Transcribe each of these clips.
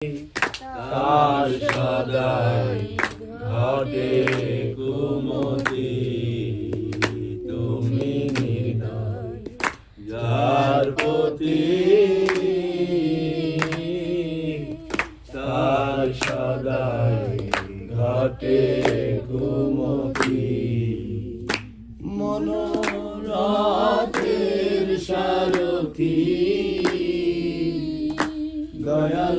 তার সদায় ঘটে কুমতি, তুমি নির্দয় যার প্রতি তার সদাই ঘটে কুমতি। মনোরথের সারথি, দয়াল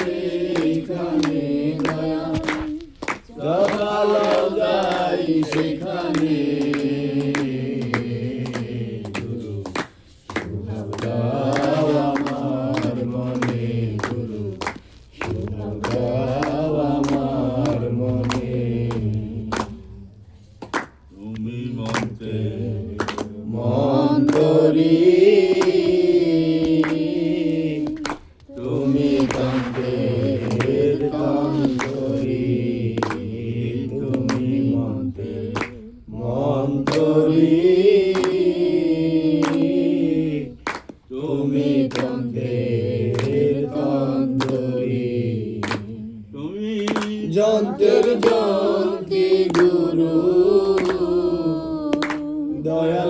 speak the অন্তর্জ্যোতি গুরু। দয়াল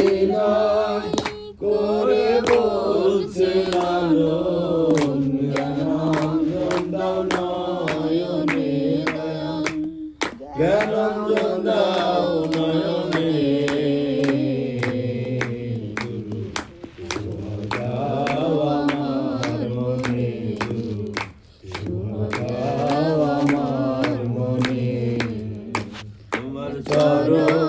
কাঁদে নয় করে বলছে লালন জ্ঞানঞ্জন দাও নয়নে জ্ঞানঞ্জন দাও নয়নে চরণ